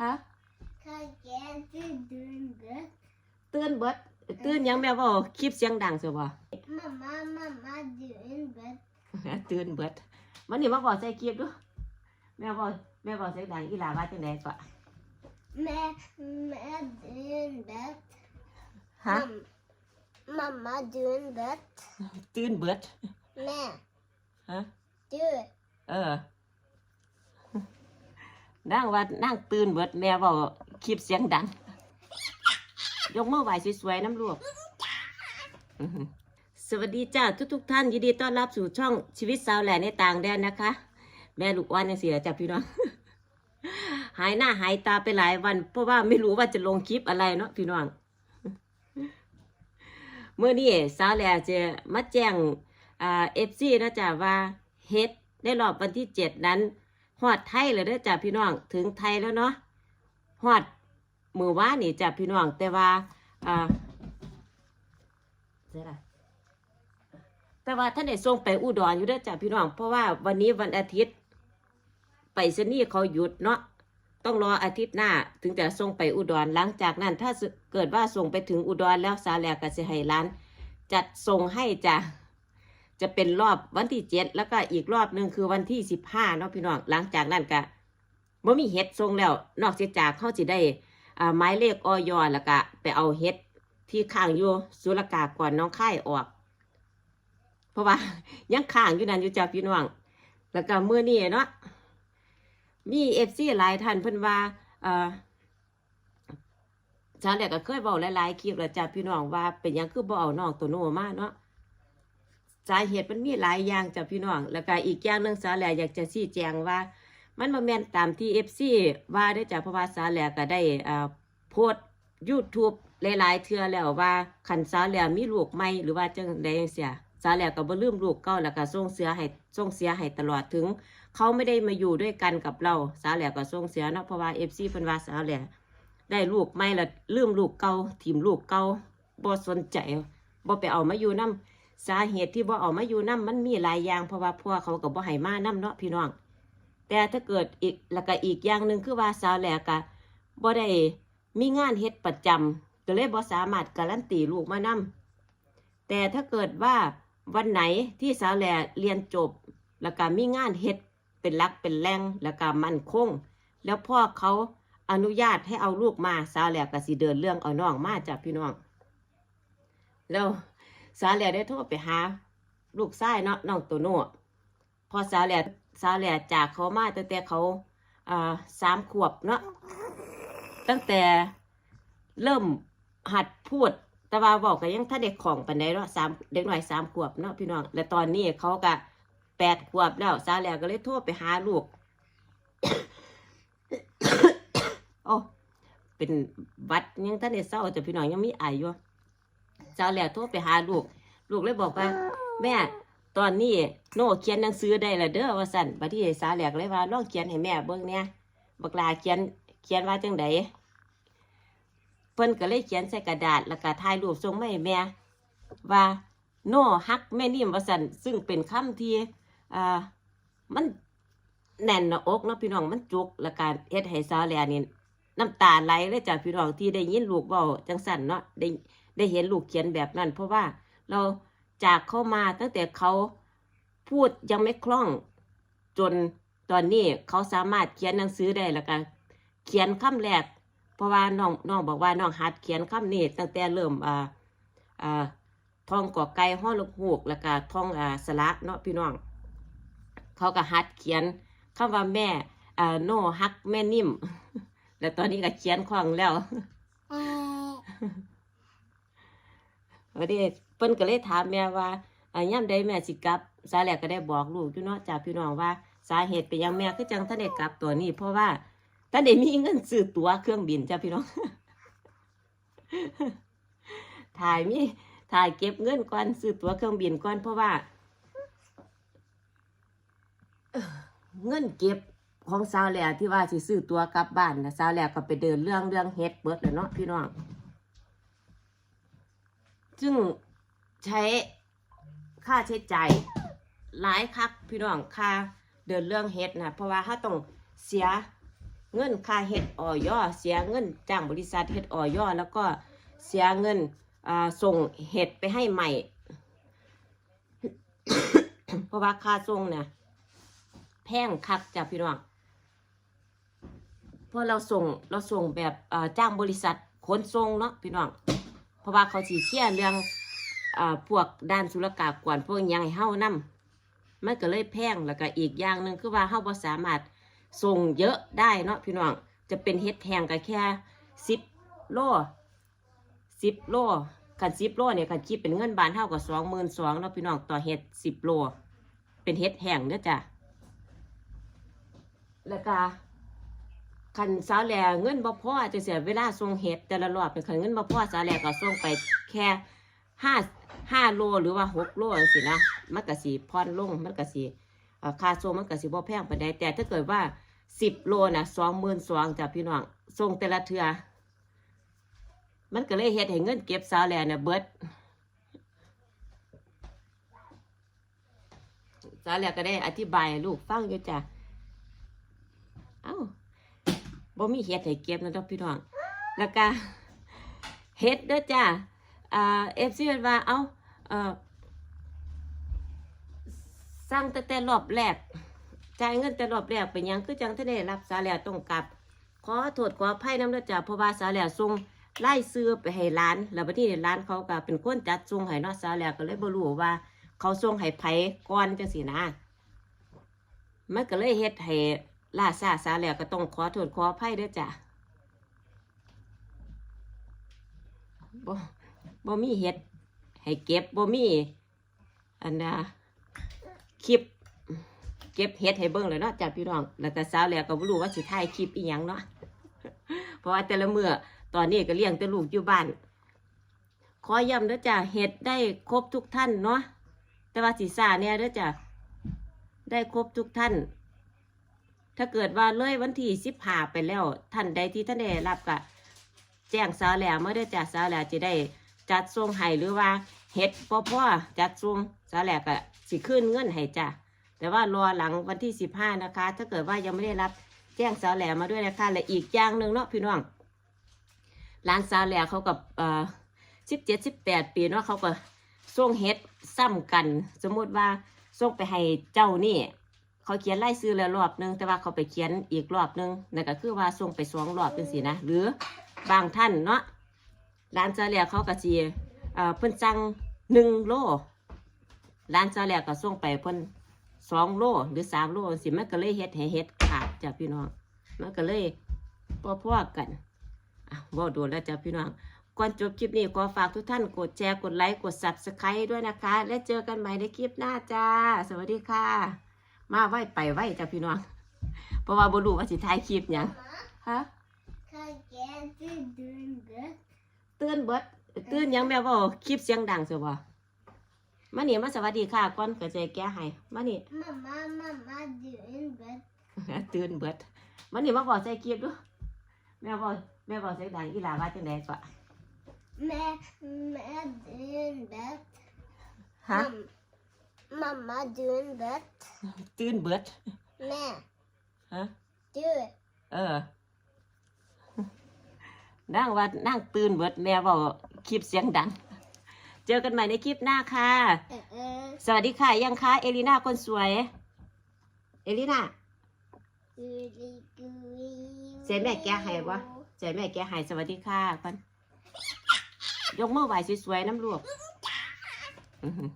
ฮะข้าแกจะดูเด็กตื่นเบิดตื่นยังแม่เว้าคลิปเสียงดังซะบ่มาม่ามาม่าดูเด็กตื่นเบิดมันนี่มาบอกใส่คลิปดูแม่บอกแม่บอกเสียงดังอีหลาว่าจังไดก็แม่แม่ดูเด็กฮะมาม่าดูเด็กตื่นเบิดแม่ฮะดูเออ นั่งว่านั่งตื่นเบิดแม่บอกคลิปเสียงดัง ยกมือไหวสวยๆน้ำลวกสวัสดีจ้าทุกๆท่านยินดีต้อนรับสู่ช่องชีวิตสาวแหล่ในต่างแดนนะคะ แม่ลูกวันยังเสียจ้ะพี่น้องหายหน้าหายตาไปหลายวัน เพราะว่าไม่รู้ว่าจะลงคลิปอะไรเนาะพี่น้องเมื่อนี้สาวแหล่จะมาแจ้งเอฟซีนะจ๊ะว่าเฮ็ดในรอบวันที่เจ็ดนั้น ฮอดไทยแล้วเด้อจ้ะพี่น้องถึงไทยแล้วเนาะฮอดมือว่านี่จ้ะพี่น้องแต่ว่าอ่าเสียละแต่ว่าท่านได้ส่งไปอุดรอยู่เด้อจ้ะพี่น้อง เพราะว่าวันนี้วันอาทิตย์ ไปสนี่เขาหยุดเนาะต้องรออาทิตย์หน้า ถึงจะส่งไปอุดรหลังจากนั้น ถ้าเกิดว่าส่งไปถึงอุดรแล้วสาแลกก็จะให้ร้าน จัดส่งให้จ้ะ จะเป็นรอบวันที่เจ็ดแล้วก็อีกรอบหนึ่งคือวันที่สิบห้าเนาะพี่น้องหลังจากนั้นก็บ่มีเฮ็ดส่งแล้ว นอกจากเขาจะได้อ่าหมายเลขออยแล้วก็ไปเอาเฮ็ดที่ข้างอยู่สุรกากรน้องค่ายออก เพราะว่ายังข้างอยู่นั่นอยู่จ้ะพี่น้องแล้วก็เมื้อนี้เนาะมีเอฟซีหลายท่านเพิ่นว่าเออฉันเนี่ยก็เคยบอกหลายๆคลิปแล้วจ้ะพี่น้องว่าเป็นยังคือบ่เอาน้องตัวโนมาเนาะ สาเหตุมันมีหลายอย่างจ้ะพี่น้อง แล้วก็อีกอย่างหนึ่งสาแหลอยากจะชี้แจงว่า มันมาแม่นตามที่เอฟซีว่าได้จ้ะเพระว่าสาแหลก็ได้อ่าโพสยูทูบหลายๆเทื่อแล้วว่าขันสาแหลมีลูกใหม่หรือว่าจังใดจังเสียสาแหลก็บ่ลืมลูกเก่าแล้วก็ส่งเสียให้ส่งเสียให้ตลอดถึง เขาไม่ได้มาอยู่ด้วยกันกับเราสาแหลก็ส่งเสียเนาะเพราะว่าเอฟซีเพิ่นว่าสาแหลได้ลูกใหม่แล้วลืมลูกเก่าถิ่มลูกเก่าบ่สนใจบ่ไปเอามาอยู่นํ สาเหตุที่บ่เอามาอยู่น้ำมันมีหลายอย่างเพราะว่าพวกเขาก็บ่ให้มาน้ำเนาะพี่น้อง แต่ถ้าเกิดอีกแล้วก็อีกอย่างหนึ่งคือว่าสาวแหลกะบ่ได้มีงานเฮ็ดประจำก็เลยบ่สามารถการันตีลูกมานํแต่ถ้าเกิดว่าวันไหนที่สาวแหลเรียนจบ แล้วก็มีงานเฮ็ดเป็นลักเป็นแรงแล้วก็มั่นคง แล้วพ่อเขาอนุญาตให้เอาลูกมาสาวแหลก็สิเดินเรื่องเอาน้องมาจากพี่น้อง แล้ว สาแหล่ได้โทรไปหา ลูกชายเนาะน้องโตัวโน่พอสาแหล่สาแหล่จากเขามาตั้งแต่เขาอ่าสามขวบเนาะตั้งแต่เริ่มหัดพูด แต่ว่าบอกก็ยังถ้าเด็กของปันไดเนาะสามเด็กหน่อยสามขวบเนาะพี่น้อง และตอนนี้เขาก็แปดขวบแล้วสาแหล่ก็เลยโทรไปหาลูกโอ้เป็นวัดยังท่านเด็เศร้าแต่พี่น้องยังมีไออยู่ เจ้าแหล่โทรไปหาลูก ลูกเลยบอกว่า แม่ตอนนี้โน่เขียนหนังสือได้ละเด้อว่าสั่นบัดที่สาแหลกเลยว่าลองเขียนให้แม่เบิ่งเนี่ยบักลาเขียนเขียนว่าจังไดเพิ่นก็เลยเขียนใส่กระดาษแล้วก็ถ่ายรูปส่งมาให้แม่ ว่าโน่ฮักแม่นิ่มว่าสั่นซึ่งเป็นคำที่อ่ามันแน่นหน้าอกเนาะพี่น้องมันจุกแล้วก็เฮ็ดให้สาแหลนี่น้ำตาไหลเลยจ้ะพี่น้องที่ได้ยินลูกเว้าจังสั่นเนาะได้ ได้เห็นลูกเขียนแบบนั้น เพราะว่าเราจากเข้ามาตั้งแต่เขาพูดยังไม่คล่องจนตอนนี้เขาสามารถเขียนหนังสือได้แล้วก็เขียนคำแรก เพราะว่าน้องน้องบอกว่าน้องหัดเขียนคำนี้ตั้งแต่เริ่มอ่าอ่าท่องก่อไก่ห้อลูกหูกแล้วก็ท่องอ่าสระเนาะพี่น้อง เขาก็หัดเขียนคำว่าแม่อ่าโนฮักแม่นิ่ม แล้วตอนนี้ก็เขียนคล่องแล้ว วันนี้เพิ่นก็เลยถามแม่ว่าอ่าย่ำใดแม่สิกลับ สาแหลกก็ได้บอกลูกอยู่เนาะจากพี่น้องว่าสาเหตุเป็นหยังแม่คือจังท่านได้กลับตัวนี้ เพราะว่าท่านได้มีเงินซื้อตั๋วเครื่องบินจ้าพี่น้อง ถ่ายมีถ่ายเก็บเงินก่อนซื้อตั๋วเครื่องบินก่อนเพราะว่าเอ่อเงินเก็บของสาวแหลกที่ว่าสิซื้อตั๋วกลับบ้านนะสาวแหลกก็ไปเดินเรื่องเรื่องเฮ็ดเบิดแล้วเนาะพี่น้อง ซึ่งใช้ค่าใช้จ่ายหลายคักพี่น้องค่าเดินเรื่องเฮ็ดนะเพราะว่าถ้าต้องเสียเงินค่าเฮ็ดออยเสียเงินจ้างบริษัทเฮ็ดออยแล้วก็เสียเงินส่งเห็ดไปให้ใหม่ เพราะว่าค่าส่งเนี่ยแพงคักจ้ะพี่น้องเพราะเราส่งเราส่งแบบจ้างบริษัทขนส่งเนาะพี่น้อง ราะว่าเขาสีเคลียเรื่องอ่าพวกด้านศุลกากรพวกยังให้เฮานํมันก็เลยแพงแล้วก็อีกอย่างหนึ่งคือว่าเฮาบ่สามารถส่งเยอะได้เนาะพี่น้องจะเป็นเฮ็ดแพงก็แค่สิบโลสิบโลคันสิบโลเนี่ยคันคิดเป็นเงินบาทเท่ากับสองหมื่นสองเนาะพี่น้องต่อเฮ็ดสิบโลเป็นเฮ็ดแห้งเด้อจ้ะแล้วก็ คันสาวแหล่เงินบ่พอจะเสียเวลาส่งเฮ็ดแต่ละรอบเป็นคันเงินบ่พอสาวแหล่ก็ส่งไปแค่ห้าห้าโลหรือว่าหกโลจังซี่นะมันก็สิพอนลงมันก็สิเอ่อค่าส่งมันก็สิบ่แพงไปานใดแต่ถ้าเกิดว่าสิบโลนะสองหมื่นสองจ้ะพี่น้องส่งแต่ละเทือมันก็เลยเฮ็ดให้เงินเก็บสาวแหล่น่ะเบิดสาวแหล่ก็ได้อธิบายลูกฟังอยู่จ้ะเอ้า บ่มีเฮ็ดให้เก็บนะดอกพี่น้อง แล้วก็เฮ็ดเด้อจ้าอ่าเอฟซีเพิ่นว่าเอาเอ่อสร้างแต่แต่รอบแรกจ่ายเงินแต่รอบแรกเป็นยังคือจังทะได้รับสาแล้วต้องกลับ ขอโทษขออภัยนำเด้อจ้าเพราะว่าสาแล้วส่งไล่ซื้อไปให้ร้าน แล้วบัดนี้ร้านเขาก็เป็นคนจัดส่งให้นาะสาแล้วก็เลยบ่รู้ว่า เขาส่งให้ไผก่อนจังซี่นะมันก็เลยเฮ็ดให้ ล่าซาซาแล้วก็ต้องขอโทษขออภัยด้อจ้ะบ่บ่มีเฮ็ด ให้เก็บบ่มี อันนะคลิป เก็บเฮ็ดให้เบิ่งเลยเนาะจ้ะพี่น้อง แล้วก็สาแล้วก็บ่รู้ว่าสิถ่ายคลิปอีหยังเนาะเพราะว่าแต่ละเมื้อตอนนี้ก็เลี้ยงแต่ลูกอยู่บ้านขอย้ำเด้อจ้ะเฮ็ดได้ครบทุกท่านเนาะแต่ว่าสิซาเนี่ยเด้อจ้ะได้ครบทุกท่าน ถ้าเกิดว่าเลยวันที่สิบห้าไปแล้วท่านใดที่ท่านได้รับก็แจ้งสาวแหล่เมื่อได้จากสาวแหล่จะได้จัดส่งให้หรือว่าเฮ็ดพ่อพ่อจัดส่งสาวแหล่ก็สิขึ้นเงินให้จ้ะแต่ว่ารอหลังวันที่สิบห้านะคะ ถ้าเกิดว่ายังไม่ได้รับแจ้งสาวแหลมาด้วยนะคะและอีกอย่างหนึ่งเนาะพี่น้องร้านสาวแหลเขากับเอ่อสิบเจ็ดสิบแปดปีเนาะเขาก็ส่งเฮ็ดซ้ำกัน สมมุติว่าส่งไปให้เจ้านี่ เขาเขียนไล่ซื้อแล้วรอบหนึง แต่ว่าเขาไปเขียนอีกรอบหนึงนั่นก็คือว่าส่งไปสองรอบเป็นสินะ หรือบางท่านเนาะร้านซาเลียเขาก็จีเอ่อเพิ่นสั่งหนึ่งโลร้านซาเลียก็ส่งไปเพิ่นสองโลหรือสามโลสิมันก็เลยเฮ็ดให้เฮ็ดขาดจ้ะพี่น้องมันก็เลยพ่อพ่อๆกันอะว่าโดนแล้วจ้ะพี่น้องก่อนจบคลิปนี้ขอฝากทุกท่านกดแชร์ กดไลค์ กด subscribe ด้วยนะคะ และเจอกันใหม่ในคลิปหน้าจ้า สวัสดีค่ะ มาไหวไปไหวจ้ะพี่น้อง เพราะว่าบ่รู้ว่าสิถ่ายคลิปหยังฮะ Kan jeg ikke dunke? ตื่นเบิดตื่นหยังแม่บ่คลิปเสียงดังซะบ่มานี่มาสวัสดีค่ะก่อนก็จะแก้ให้มานี่ Mamma, mamma, dunke. ตื่นเบิดมานี่มาบอกใส่คลิปดูแม่บอกแม่บอกเสียงดังอีหลาว่าจังได๋ก็ Med, med dunke. ฮะ Mamma, dunke. ตื่นเบิด Med ฮะ du. เออ นั่งว่านั่งตื่นเบิดแม่บอกคลิปเสียงดัง เจอกันใหม่ในคลิปหน้าค่ะ Uh, สวัสดีค่ะ ยังคะเอลิน่าคนสวย เอลิน่าเสียงแม่แกให้บ่ ใจแม่แกใหายสวัสดีค่ะก่อนยกมือไหวสวยๆน้ำลวกอื้อหือ